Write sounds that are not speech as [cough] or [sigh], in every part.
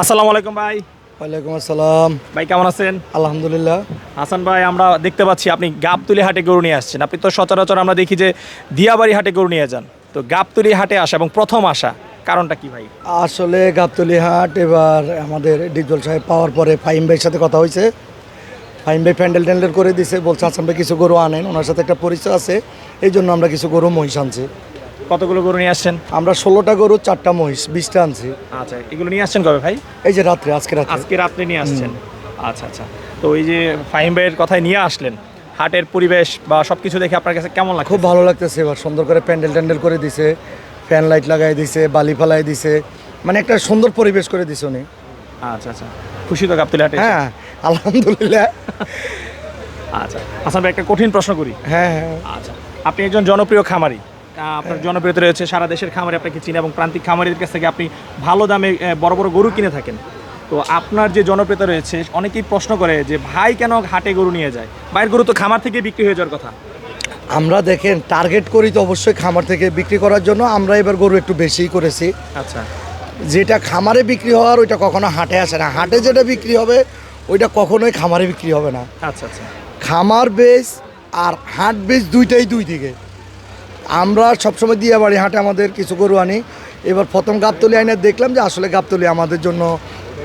আসসালামু আলাইকুম ভাই। ওয়ালাইকুম আসসালাম। ভাই কেমন আছেন? আলহামদুলিল্লাহ। হাসান ভাই আমরা দেখতে পাচ্ছি আপনি গাবতুলি হাটে গরু নিয়ে আসছেন। আপনি তো সচরাচর আমরা দেখি যে দিয়াবাড়ি হাটে গরু নিয়ে যান। তো গাবতুলি হাটে আসা এবং প্রথম আসা কারণটা কি ভাই? আসলে গাবতলি হাট এবার আমাদের ডিজল সাহেব পাওয়ার পরে ফাইম ভাইয়ের সাথে কথা হয়েছে। ফাইম ভাই প্যান্ডেল ট্যান্ডেল করে দিছে বলছে আসাম ভাই কিছু গরু আনেন ওনার সাথে একটা পরিচয় আছে এই জন্য আমরা কিছু গরু মহিষ আনছি। কতগুলো গরু নিয়ে আসছেন? আমরা ষোলোটা গরু চারটা মহিষ বিশটা আনছি। আচ্ছা এগুলো নিয়ে আসছেন কবে ভাই? এই যে রাত্রে আজকে রাত্রে। আজকে রাত্রে নিয়ে আসছেন। আচ্ছা আচ্ছা। তো ওই যে ফাহিম ভাইয়ের কথায় নিয়ে আসলেন হাটের পরিবেশ বা সব কিছু দেখে আপনার কাছে কেমন লাগে খুব ভালো লাগতেছে এবার সুন্দর করে প্যান্ডেল ট্যান্ডেল করে দিছে ফ্যান লাইট লাগাই দিছে বালি ফালাই দিছে মানে একটা সুন্দর পরিবেশ করে দিছে উনি। আচ্ছা আচ্ছা। খুশি তো গাবতুলি হাটে হ্যাঁ আলহামদুলিল্লাহ। আচ্ছা। ভাই একটা কঠিন প্রশ্ন করি। হ্যাঁ হ্যাঁ। আচ্ছা। আপনি একজন জনপ্রিয় খামারি। আপনার জনপ্রিয়তা রয়েছে সারা দেশের খামারে আপনাকে চিনে এবং প্রান্তিক খামারিদের কাছ থেকে আপনি ভালো দামে বড় বড় গরু কিনে থাকেন। তো আপনার যে জনপ্রিয়তা রয়েছে অনেকেই প্রশ্ন করে যে ভাই কেন হাটে গরু নিয়ে যায়? ভাইয়ের গরু তো খামার থেকে বিক্রি হয়ে যাওয়ার কথা। আমরা দেখেন টার্গেট করি তো অবশ্যই খামার থেকে বিক্রি করার জন্য। আমরা এবার গরু একটু বেশিই করেছি। আচ্ছা। যেটা খামারে বিক্রি হওয়ার ওইটা কখনো হাটে আসে না। হাটে যেটা বিক্রি হবে ওইটা কখনোই খামারে বিক্রি হবে না। আচ্ছা আচ্ছা। খামার বেস আর হাট বেস দুইটাই দুই দিকে। আমরা সবসময় দিয়ে বাড়ি হাটে আমাদের কিছু গরু আনি। এবার প্রথম গাবতলি আইনে দেখলাম যে আসলে গাবতলি আমাদের জন্য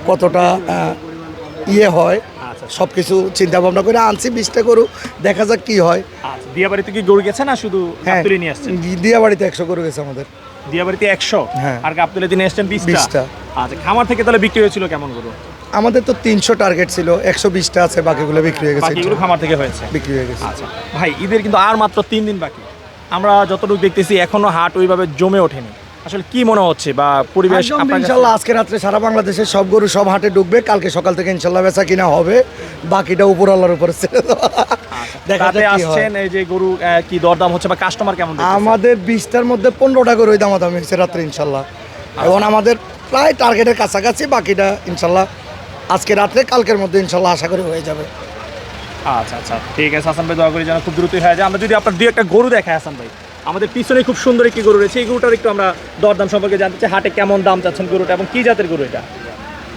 কতটা ইয়ে হয়। আচ্ছা। সব কিছু চিন্তা ভাবনা করে আনছি বিশটা গরু দেখা যাক কি হয়। আচ্ছা দিয়াবাড়িতে কি গরু গেছে না শুধু হ্যাঁ নিয়ে আসছেন? দিয়া বাড়িতে একশো গরু গেছে আমাদের। দিয়াবাড়িতে একশো? হ্যাঁ। আর গাবতুলিতে নিয়ে আসছেন বিশটা। আচ্ছা খামার থেকে তাহলে বিক্রি হয়েছিল কেমন গরু? আমাদের তো তিনশো টার্গেট ছিল একশো বিশটা আছে বাকিগুলো বিক্রি হয়ে গেছে। বাকিগুলো খামার থেকে হয়েছে। বিক্রি হয়ে গেছে। আচ্ছা ভাই ঈদের কিন্তু আর মাত্র তিন দিন বাকি। আমরা যতটুকু দেখতেছি এখনও হাট ওইভাবে জমে ওঠেনি। আসলে কি মনে হচ্ছে বা পরিবেশ ইনশাল্লাহ আজকে রাত্রে সারা বাংলাদেশের সব গরু সব হাটে ঢুকবে কালকে সকাল থেকে ইনশাল্লাহ বেচা কিনা হবে বাকিটা উপর আল্লাহর উপরে ছেড়ে দেওয়া। দেখা তাতে যাক কি হয়। আসছেন এই যে গরু কি দরদাম হচ্ছে বা কাস্টমার কেমন আমাদের বিশটার মধ্যে পনেরোটা গরু দামাদামি হয়েছে রাত্রে ইনশাল্লাহ। এবং আমাদের প্রায় টার্গেটের কাছাকাছি বাকিটা ইনশাল্লাহ আজকে রাত্রে কালকের মধ্যে ইনশাল্লাহ আশা করি হয়ে যাবে। আচ্ছা আচ্ছা ঠিক আছে হাসান ভাই দোয়া করি যেন খুব দ্রুতই হয়ে যায়। আমরা যদি আপনার দুই একটা গরু দেখাই হাসান ভাই আমাদের পিছনে খুব সুন্দর একটি গরু রয়েছে। এই গরুটার একটু আমরা দরদাম সম্পর্কে জানতে চাই হাটে কেমন দাম চাচ্ছেন গরুটা এবং কি জাতের গরু এটা?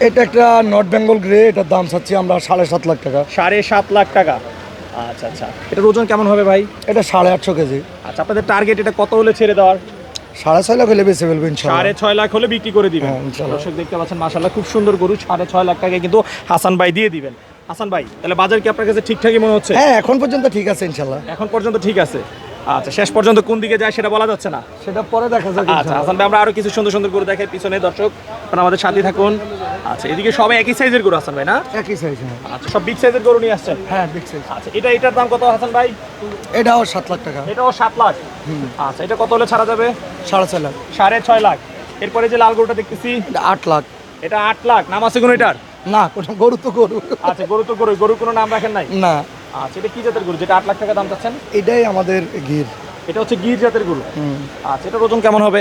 এটা একটা নর্থ বেঙ্গল গ্রে এটার দাম চাচ্ছি আমরা সাড়ে সাত লাখ টাকা। সাড়ে সাত লাখ টাকা। আচ্ছা আচ্ছা এটার ওজন কেমন হবে ভাই? এটা সাড়ে আটশো কেজি। আচ্ছা আপনাদের টার্গেট এটা কত হলে ছেড়ে দেওয়ার? সাড়ে ছয় লাখ হলে বেঁচে ফেলব সাড়ে ছয় লাখ হলে বিক্রি করে দিবেন। হ্যাঁ। দর্শক দেখতে পাচ্ছেন মাসাল্লাহ খুব সুন্দর গরু সাড়ে ছয় লাখ টাকায় কিন্তু হাসান ভাই দিয়ে দিবেন। হাসান ভাই তাহলে বাজার কি আপনার কাছে ঠিকঠাকই মনে হচ্ছে? হ্যাঁ এখন পর্যন্ত ঠিক আছে ইনশাল্লাহ এখন পর্যন্ত ঠিক আছে। আচ্ছা শেষ পর্যন্ত কোন দিকে যায় সেটা বলা যাচ্ছে না। সেটা পরে দেখা যাক আচ্ছা। হাসান ভাই আমরা আরও কিছু সুন্দর সুন্দর গরু দেখাই পিছনে দর্শক। আপনারা আমাদের সাথে থাকুন। আচ্ছা এদিকে সবাই একই সাইজের গরু হাসান ভাই না? একই সাইজ হ্যাঁ। আচ্ছা সব বিগ সাইজের গরু নিয়ে আসছেন? হ্যাঁ বিগ সাইজ আচ্ছা এটা এটার দাম কত হাসান ভাই? এটাও সাত লাখ টাকা। এটাও সাত লাখ। আচ্ছা এটা কত হলে ছাড়া যাবে? সাড়ে ছয় লাখ। সাড়ে ছয় লাখ। এরপরে যে লাল গরুটা দেখতেছি এটা আট লাখ। এটা আট লাখ। নাম আছে কোন এটার? না কোনো গরু তো গরু। আচ্ছা গরু তো গরু গরু কোনো নাম রাখেন নাই? না। আচ্ছা এটা কি জাতের গরু? যেটা আট লাখ টাকা দাম চাচ্ছেন? এটাই আমাদের গির। এটা হচ্ছে গির জাতের গরু? আচ্ছা এটার ওজন কেমন হবে?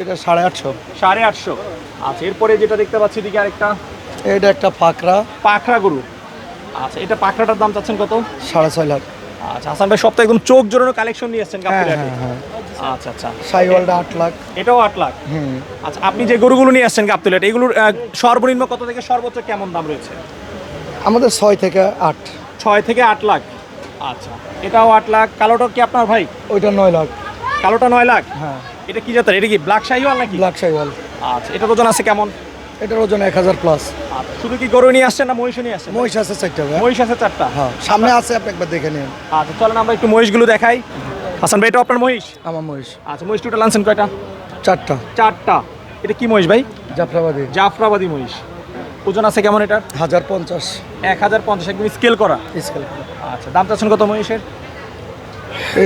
এটা সাড়ে আটশো। সাড়ে আটশো। আচ্ছা এরপরে যেটা দেখতে পাচ্ছি দিকে আরেকটা। এটা একটা ফাকরা পাখরা গরু। আচ্ছা এটা পাখরাটার দাম চাচ্ছেন কত? সাড়ে ছয় লাখ। আচ্ছা হাসান ভাই সপ্তাহে একদম চোখ জোরানো কালেকশন নিয়ে এসছেন হ্যাঁ। আচ্ছা আচ্ছা। সাইওয়ালটা আট লাখ। এটাও আট লাখ? হুম। আচ্ছা আপনি যে গরুগুলো নিয়ে আসছেন গাবতলী হাটে, এগুলোর সর্বনিম্ন কত থেকে সর্বোচ্চ কেমন দাম রয়েছে? আমাদের ছয় থেকে আট। ছয় থেকে আট লাখ। আচ্ছা এটাও আট লাখ। কালোটা কি আপনার ভাই? ওইটা নয় লাখ। কালোটা নয় লাখ? হ্যাঁ। এটা কি জাতের? এটা কি ব্ল্যাক শাহিওয়াল নাকি? ব্ল্যাক সাইওয়াল। আচ্ছা এটার ওজন আছে কেমন? এটার ওজন এক হাজার প্লাস আচ্ছা, শুধু কি গরু নিয়ে আসছেন না মহিষও নিয়ে আসছেন? মহিষ আছে চারটা মহিষ আছে চারটা? হ্যাঁ সামনে আছে আপনি একবার দেখে নিন। আচ্ছা চলেন আমরা একটু মহিষগুলো দেখাই। হাসান ভাই এটা আপনার মহিষ? আমার মহিষ। আচ্ছা মহিষ টোটাল আনছেন কয়টা? চারটা। চারটা। এটা কি মহিষ ভাই? জাফরাবাদী। জাফরাবাদী মহিষ। ওজন আছে কেমন এটা হাজার পঞ্চাশ। এক হাজার পঞ্চাশ একদম স্কেল করা? স্কেল আচ্ছা দাম চাচ্ছেন কত মহিষের?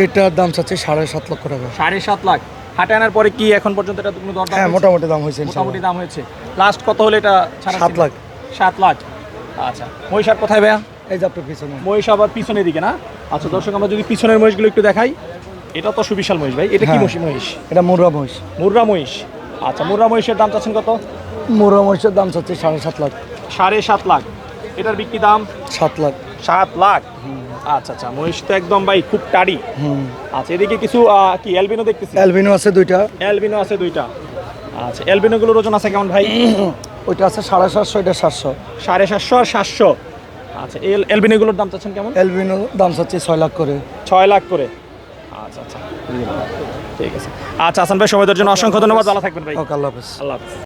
এটার দাম চাচ্ছে সাড়ে সাত লক্ষ টাকা। সাড়ে সাত লাখ। হাটে আনার পরে কি এখন পর্যন্ত এটা কোনো দরদাম হ্যাঁ মোটামুটি দাম হয়েছে মোটামুটি দাম হয়েছে। লাস্ট কত হলে এটা সাত লাখ। সাত লাখ। আচ্ছা মহিষ আর কোথায় ভাইয়া? এই যে আপনার পিছনে। মহিষ আবার পিছনের দিকে না? আচ্ছা দর্শক আমরা যদি পিছনের মহিষগুলো একটু দেখাই। এটা তো সুবিশাল মহিষ ভাই এটা কি হ্যাঁ। মহিষ মহিষ? এটা মুর্রা মহিষ। মুর্রা মহিষ। আচ্ছা মুর্রা মহিষের দাম চাচ্ছেন কত? মুর্রা মহিষের দাম চাচ্ছে সাড়ে সাত লাখ। সাড়ে সাত লাখ। এটার বিক্রি দাম? সাত লাখ। সাত লাখ। আচ্ছা আচ্ছা মহিষ তো একদম ভাই খুব টাড়ি। আচ্ছা এদিকে কিছু কি এলবিনো দেখতেছি? অ্যালবিনো আছে দুইটা। এলবিনো আছে দুইটা। আচ্ছা এলবিনো গুলোর ওজন আছে কেমন ভাই? [clears throat] ওইটা আছে সাড়ে সাতশো এটা সাতশো। সাড়ে সাতশো আর সাতশো। আচ্ছা এল এলবিনিগুলোর দাম চাচ্ছেন কেমন? এলবিনো দাম চাচ্ছি ছয় লাখ করে। ছয় লাখ করে। আচ্ছা আচ্ছা। ঠিক আছে। আচ্ছা হাসান ভাই সময় দেওয়ার জন্য অসংখ্য ধন্যবাদ। ভালো থাকবেন ভাই। আল্লাহ হাফেজ। আল্লাহ হাফিজ।